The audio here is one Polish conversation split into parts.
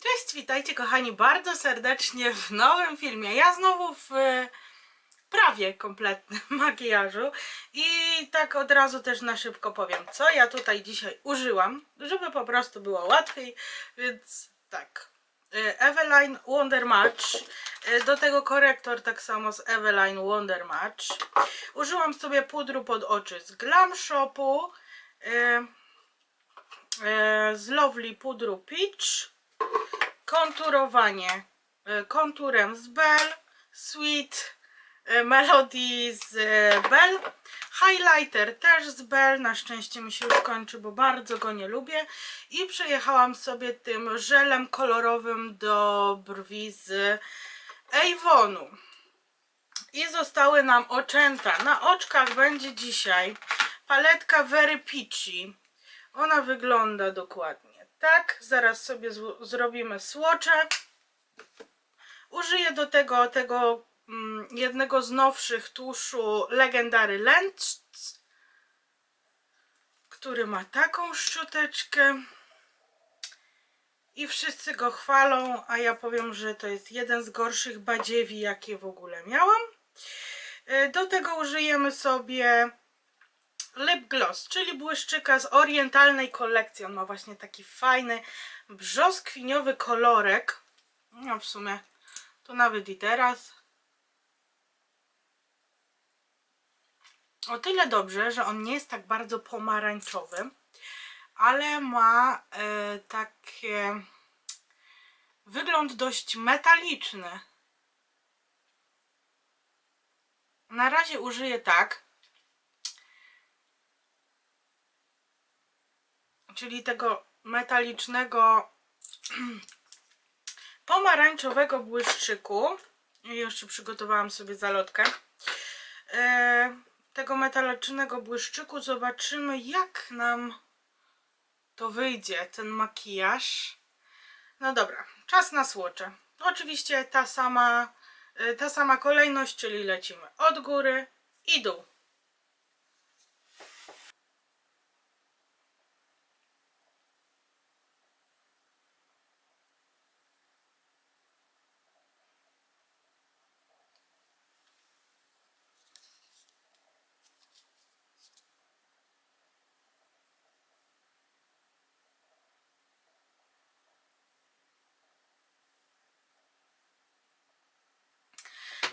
Cześć, witajcie kochani bardzo serdecznie w nowym filmie. Ja znowu w e, prawie kompletnym makijażu i tak od razu też na szybko powiem, co ja tutaj dzisiaj użyłam, żeby po prostu było łatwiej, więc tak. E, Eveline Wonder Match, e, do tego korektor tak samo z Eveline Wonder Match. Użyłam sobie pudru pod oczy z Glam Shopu, z Lovely pudru Peach, konturowanie e, konturem z Bell, Sweet e, Melody z e, Bell, highlighter też z Bell, na szczęście mi się już kończy, bo bardzo go nie lubię i przejechałam sobie tym żelem kolorowym do brwi z Avonu. I zostały nam oczęta. Na oczkach będzie dzisiaj paletka Very Peachy. Ona wygląda dokładnie tak. Zaraz sobie zrobimy słocze. Użyję do tego tego mm, jednego z nowszych tuszu Legendary Lens, który ma taką szczoteczkę. I wszyscy go chwalą, a ja powiem, że to jest jeden z gorszych badziewi, jakie w ogóle miałam. Y, Do tego użyjemy sobie lip gloss, czyli błyszczyka z orientalnej kolekcji. On ma właśnie taki fajny, brzoskwiniowy kolorek. No w sumie to nawet i teraz. O tyle dobrze, że on nie jest tak bardzo pomarańczowy, ale ma e, takie wygląd dość metaliczny. Na razie użyję tak. Czyli tego metalicznego pomarańczowego błyszczyku. Jeszcze przygotowałam sobie zalotkę. E, tego metalicznego błyszczyku zobaczymy jak nam to wyjdzie, ten makijaż. No dobra, czas na słocze. Oczywiście ta sama, e, ta sama kolejność, czyli lecimy od góry i dół.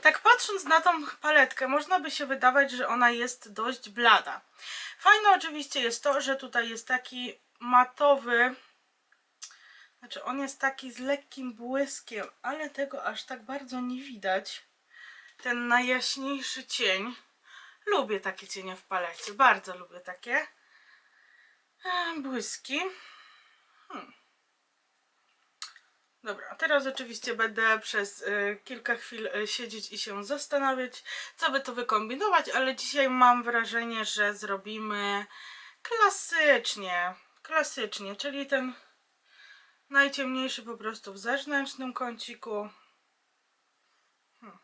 Tak patrząc na tą paletkę, można by się wydawać, że ona jest dość blada. Fajne oczywiście jest to, że tutaj jest taki matowy, znaczy on jest taki z lekkim błyskiem, ale tego aż tak bardzo nie widać. Ten najjaśniejszy cień. Lubię takie cienie w palecie, bardzo lubię takie błyski. Hmm. Dobra, teraz oczywiście będę przez y, kilka chwil y, siedzieć i się zastanawiać, co by to wykombinować, ale dzisiaj mam wrażenie, że zrobimy klasycznie, klasycznie, czyli ten najciemniejszy po prostu w zewnętrznym kąciku. Hmm.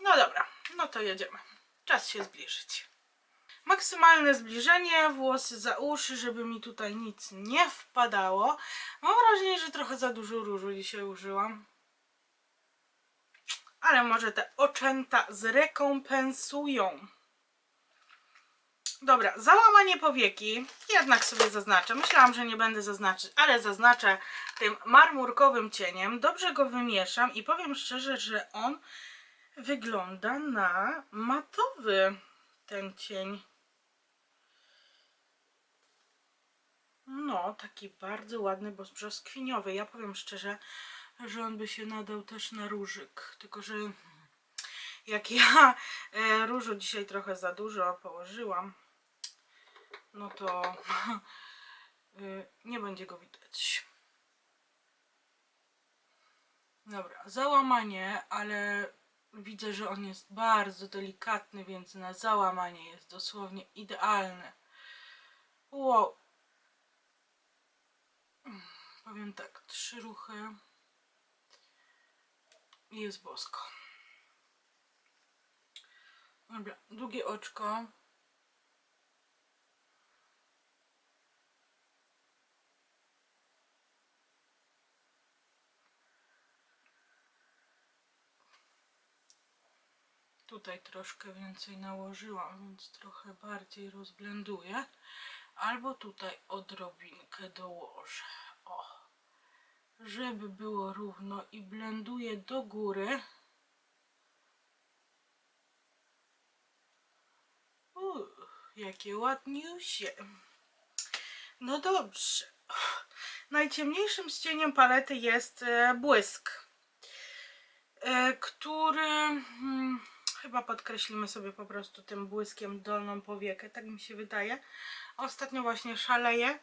No dobra, no to jedziemy. Czas się zbliżyć. Maksymalne zbliżenie, włosy za uszy, żeby mi tutaj nic nie wpadało. Mam wrażenie, że trochę za dużo różu dzisiaj użyłam. Ale może te oczęta zrekompensują. Dobra, załamanie powieki jednak sobie zaznaczę. Myślałam, że nie będę zaznaczyć, ale zaznaczę tym marmurkowym cieniem. Dobrze go wymieszam i powiem szczerze, że on wygląda na matowy ten cień. No, taki bardzo ładny, bo brzoskwiniowy. Ja powiem szczerze, że on by się nadał też na różyk. Tylko, że jak ja e, różu dzisiaj trochę za dużo położyłam, no to e, nie będzie go widać. Dobra, załamanie, ale widzę, że on jest bardzo delikatny, więc na załamanie jest dosłownie idealny. Wow powiem tak, trzy ruchy i jest bosko. Dobra, drugie oczko. tutaj troszkę więcej nałożyłam, więc trochę bardziej rozblenduję. Albo tutaj odrobinkę dołożę. O żeby było równo i blenduję do góry. Uuu, jakie ładniusie. No dobrze. Najciemniejszym z cieniem palety jest e, błysk, e, który hmm, chyba podkreślimy sobie po prostu tym błyskiem dolną powiekę, tak mi się wydaje. Ostatnio właśnie szaleję mm,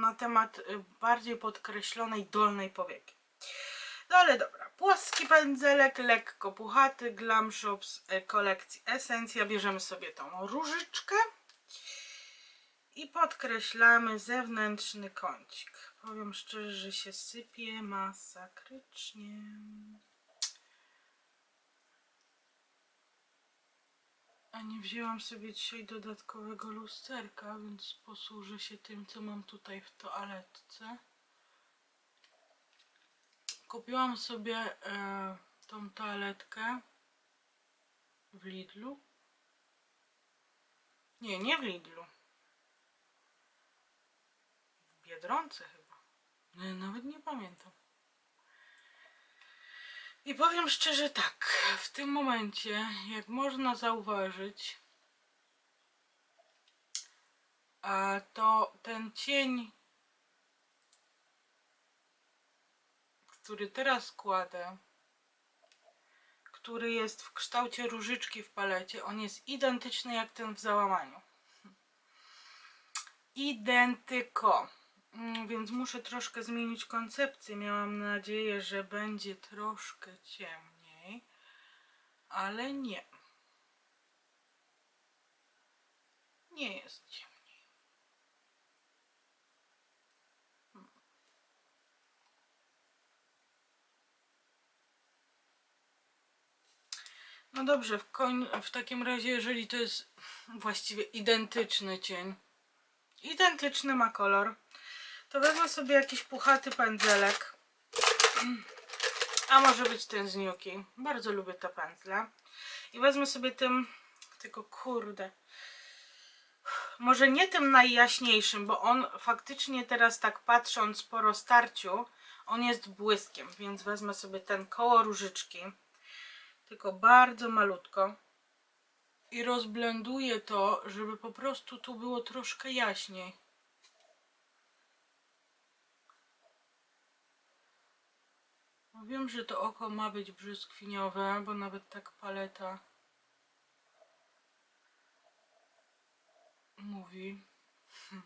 na temat y, bardziej podkreślonej dolnej powieki. No ale dobra, płaski pędzelek, lekko puchaty, Glam Shops e, kolekcji Esencja. Bierzemy sobie tą różyczkę i podkreślamy zewnętrzny kącik. Powiem szczerze, że się sypie masakrycznie. A nie wzięłam sobie dzisiaj dodatkowego lusterka, więc posłużę się tym, co mam tutaj w toaletce. Kupiłam sobie e, tą toaletkę w Lidlu. Nie, nie w Lidlu. W Biedronce chyba. No, nawet nie pamiętam. I powiem szczerze tak, w tym momencie, jak można zauważyć, a to ten cień, który teraz kładę, który jest w kształcie różyczki w palecie, on jest identyczny jak ten w załamaniu. Identyko. Mm, Więc muszę troszkę zmienić koncepcję. Miałam nadzieję, że będzie troszkę ciemniej, ale nie. Nie jest ciemniej. No dobrze, w, koń, w takim razie, jeżeli to jest właściwie identyczny cień, identyczny ma kolor, to wezmę sobie jakiś puchaty pędzelek. A może być ten z Nuki. Bardzo lubię te pędzle. I wezmę sobie tym, tylko kurde, może nie tym najjaśniejszym, bo on faktycznie teraz tak patrząc po roztarciu, on jest błyskiem, więc wezmę sobie ten koło różyczki, tylko bardzo malutko i rozblenduję to, żeby po prostu tu było troszkę jaśniej. Wiem, że to oko ma być brzoskwiniowe, bo nawet tak paleta mówi.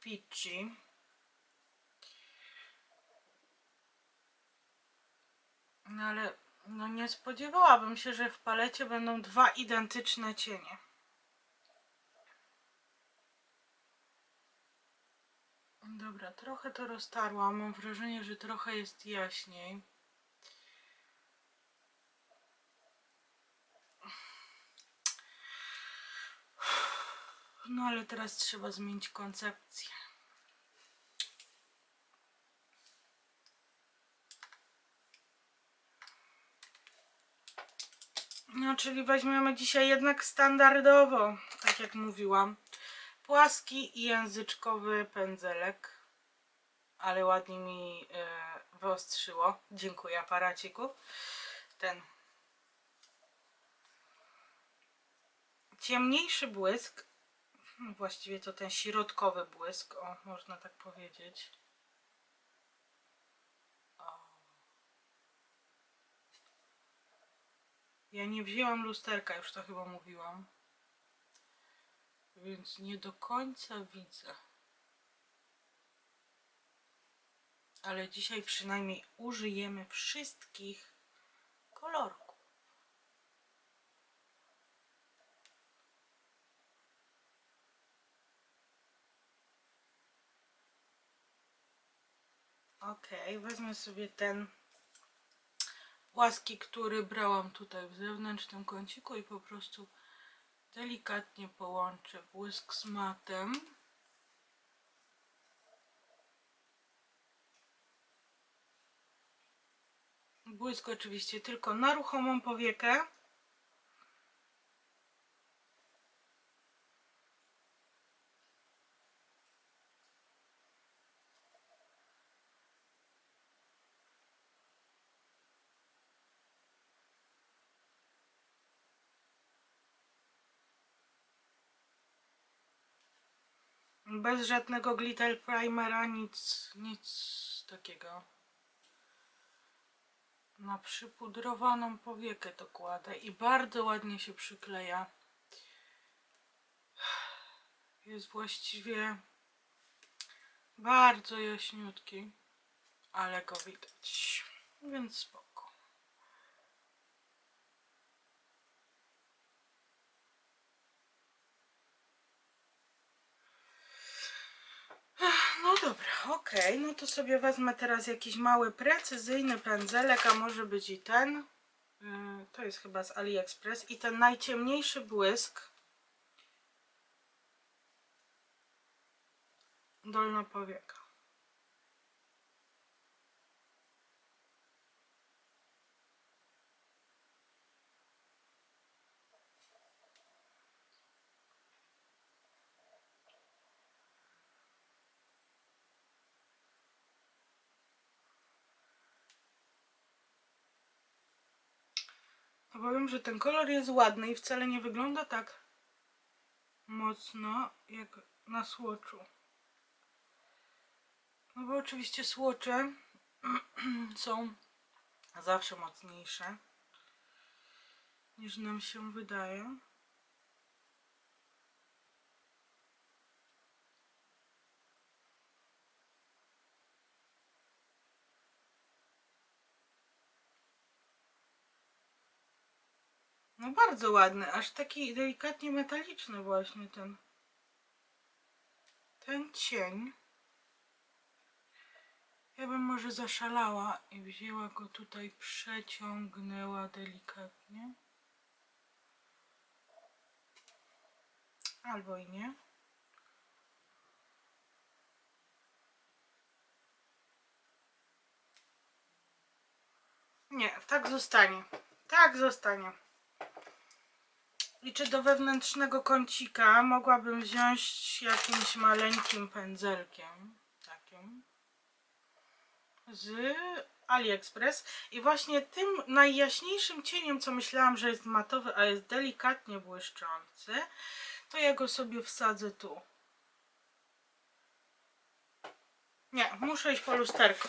Peachy. No ale no nie spodziewałabym się, że w palecie będą dwa identyczne cienie. Dobra, trochę to roztarłam. Mam wrażenie, że trochę jest jaśniej. No ale teraz trzeba zmienić koncepcję. No, czyli weźmiemy dzisiaj jednak standardowo, tak jak mówiłam. Płaski i języczkowy pędzelek. Ale ładnie mi e, wyostrzyło. Dziękuję aparaciku. Ten ciemniejszy błysk. no Właściwie to ten środkowy błysk, o, można tak powiedzieć. Ja nie wzięłam lusterka, już to chyba mówiłam. Więc nie do końca widzę. Ale dzisiaj przynajmniej użyjemy wszystkich kolorków. Ok, wezmę sobie ten płaski, który brałam tutaj w zewnętrznym kąciku i po prostu delikatnie połączę błysk z matem. Błysk oczywiście tylko na ruchomą powiekę. Bez żadnego glitter primera, nic, nic takiego. Na przypudrowaną powiekę to kładę i bardzo ładnie się przykleja. Jest właściwie bardzo jaśniutki, ale go widać, więc spoko. Okej, no to sobie wezmę teraz jakiś mały, precyzyjny pędzelek, a może być i ten. Yy, To jest chyba z AliExpress i ten najciemniejszy błysk. Dolna powieka. No powiem, że ten kolor jest ładny i wcale nie wygląda tak mocno jak na słoczu. No bo oczywiście słocze są zawsze mocniejsze niż nam się wydaje. No bardzo ładny, aż taki delikatnie metaliczny właśnie ten ten cień. Ja bym może zaszalała i wzięła go tutaj, przeciągnęła delikatnie. Albo i nie. Nie, tak zostanie. Tak zostanie. I czy do wewnętrznego kącika mogłabym wziąć jakimś maleńkim pędzelkiem. Takim. Z AliExpress. I właśnie tym najjaśniejszym cieniem, co myślałam, że jest matowy, a jest delikatnie błyszczący, to ja go sobie wsadzę tu. Nie, muszę iść po lusterko.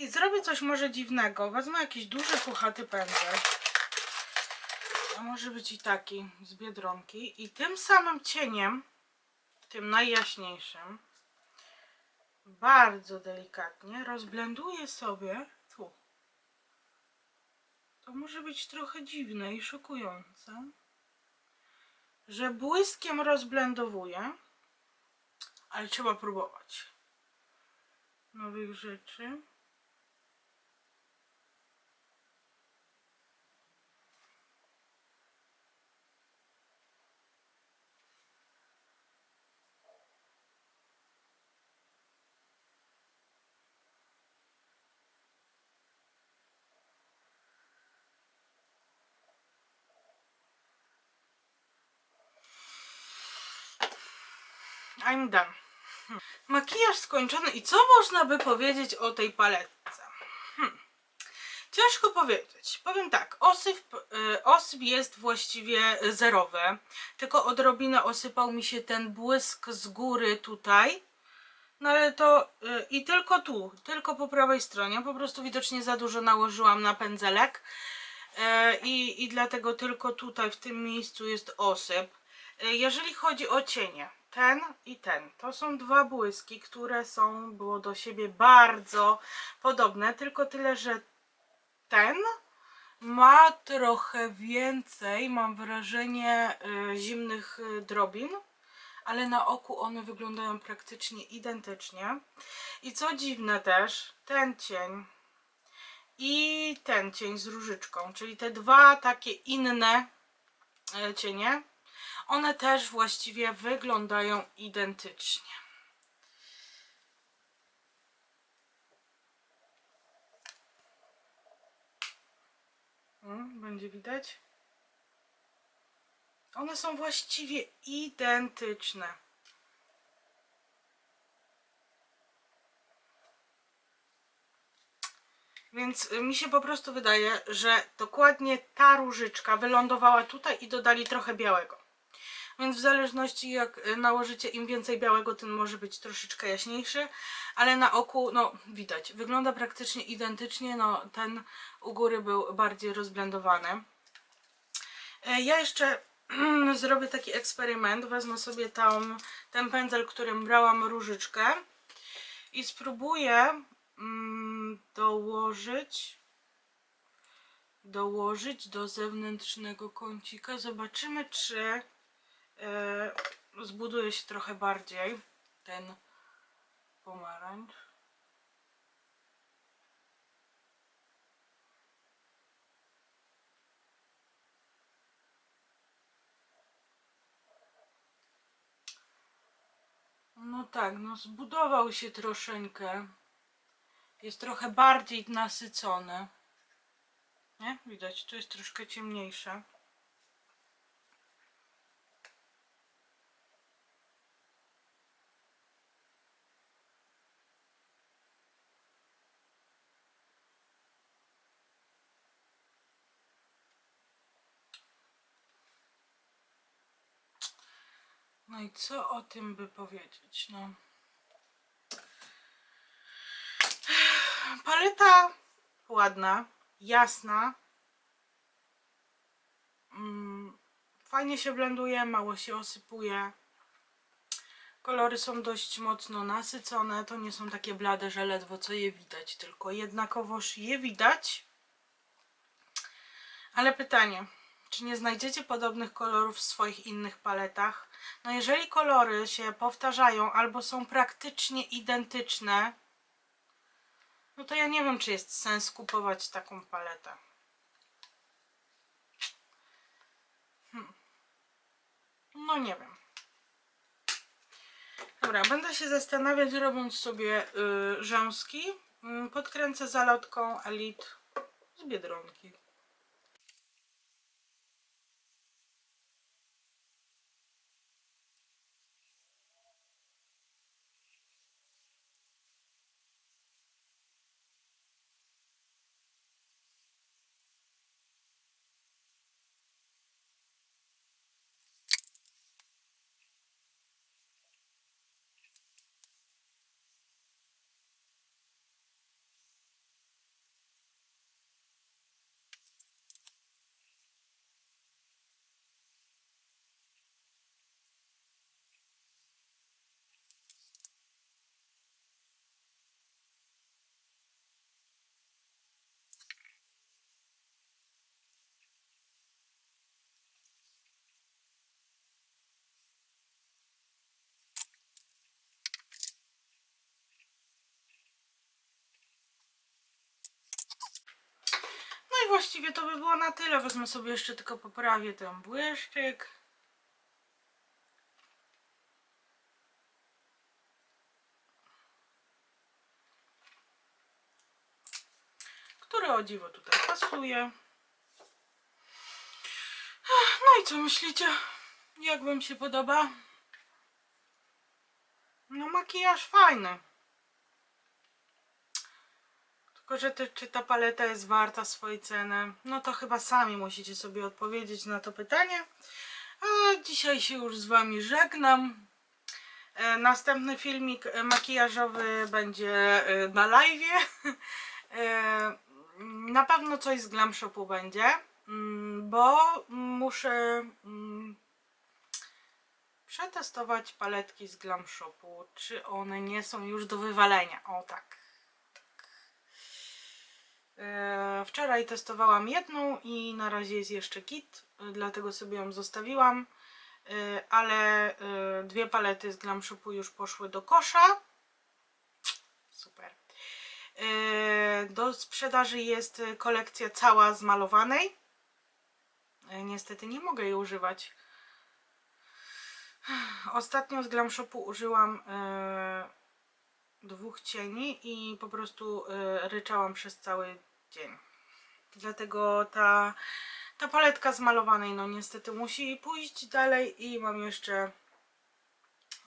I zrobię coś może dziwnego. Wezmę jakiś duży, puchaty pędzel. A może być i taki z Biedronki. I tym samym cieniem, tym najjaśniejszym, bardzo delikatnie rozblenduję sobie tu. To może być trochę dziwne i szokujące, że błyskiem rozblendowuję, ale trzeba próbować nowych rzeczy. I'm done. Hmm. Makijaż skończony i co można by powiedzieć o tej paletce? Hmm. Ciężko powiedzieć. Powiem tak, osyp, y, osyp jest właściwie zerowy, tylko odrobinę osypał mi się ten błysk z góry tutaj. No ale to y, i tylko tu, tylko po prawej stronie, po prostu widocznie za dużo nałożyłam na pędzelek y, i, i dlatego tylko tutaj w tym miejscu jest osyp. Jeżeli chodzi o cienie, ten i ten, to są dwa błyski, które są było do siebie bardzo podobne, tylko tyle, że ten ma trochę więcej, mam wrażenie, y, zimnych y, drobin, ale na oku one wyglądają praktycznie identycznie. I co dziwne też, ten cień i ten cień z różyczką, czyli te dwa takie inne e, cienie, one też właściwie wyglądają identycznie. Będzie widać? One są właściwie identyczne. Więc y, mi się po prostu wydaje, że dokładnie ta różyczka wylądowała tutaj i dodali trochę białego. Więc w zależności jak y, nałożycie im więcej białego, tym może być troszeczkę jaśniejszy, ale na oku, no widać, wygląda praktycznie identycznie, no ten u góry był bardziej rozblendowany. E, Ja jeszcze zrobię taki eksperyment, wezmę sobie tam ten pędzel, którym brałam różyczkę i spróbuję mm, dołożyć dołożyć do zewnętrznego kącika. Zobaczymy, czy zbuduje się trochę bardziej ten pomarańcz. No tak, no zbudował się troszeczkę. Jest trochę bardziej nasycony. Nie? Widać, tu jest troszkę ciemniejsze. I co o tym by powiedzieć? No. Paleta ładna, jasna. Mm, fajnie się blenduje, mało się osypuje. Kolory są dość mocno nasycone. To nie są takie blade, że ledwo co je widać, tylko jednakowoż je widać. Ale pytanie, czy nie znajdziecie podobnych kolorów w swoich innych paletach? No jeżeli kolory się powtarzają albo są praktycznie identyczne, no to ja nie wiem, czy jest sens kupować taką paletę. Hmm. No nie wiem. Dobra, będę się zastanawiać, robiąc sobie y, rzęski. Y, podkręcę zalotką Elite z Biedronki. No i właściwie to by było na tyle. Wezmę sobie jeszcze tylko poprawię ten błyszczyk. Który o dziwo tutaj pasuje. No i co myślicie? Jak wam się podoba? No makijaż fajny. Tylko, że ty, czy ta paleta jest warta swojej ceny? No to chyba sami musicie sobie odpowiedzieć na to pytanie. A dzisiaj się już z Wami żegnam. E, Następny filmik e, makijażowy będzie e, na live. E, Na pewno coś z Glam Shopu będzie, mm, bo muszę mm, przetestować paletki z Glam Shopu, czy one nie są już do wywalenia. O tak. E, Wczoraj testowałam jedną i na razie jest jeszcze kit, dlatego sobie ją zostawiłam. y, ale y, dwie palety z Glam Shopu już poszły do kosza. Super. Do sprzedaży jest kolekcja cała z malowanej. Y, Niestety nie mogę jej używać. Ostatnio z Glam Shopu użyłam dwóch cieni i po prostu ryczałam przez cały dzień. Dlatego ta, ta paletka z malowanej no niestety musi pójść dalej i mam jeszcze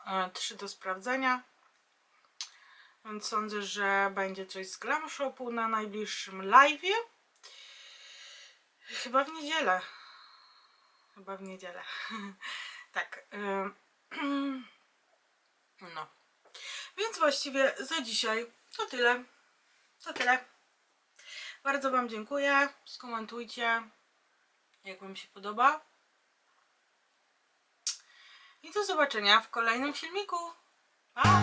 e, trzy do sprawdzenia. Więc sądzę, że będzie coś z Glam Shopu na najbliższym live'ie. Chyba w niedzielę. Chyba w niedzielę. tak. ym, no. Więc właściwie za dzisiaj to tyle. To tyle. Bardzo Wam dziękuję. Skomentujcie, jak Wam się podoba. I do zobaczenia w kolejnym filmiku. Pa!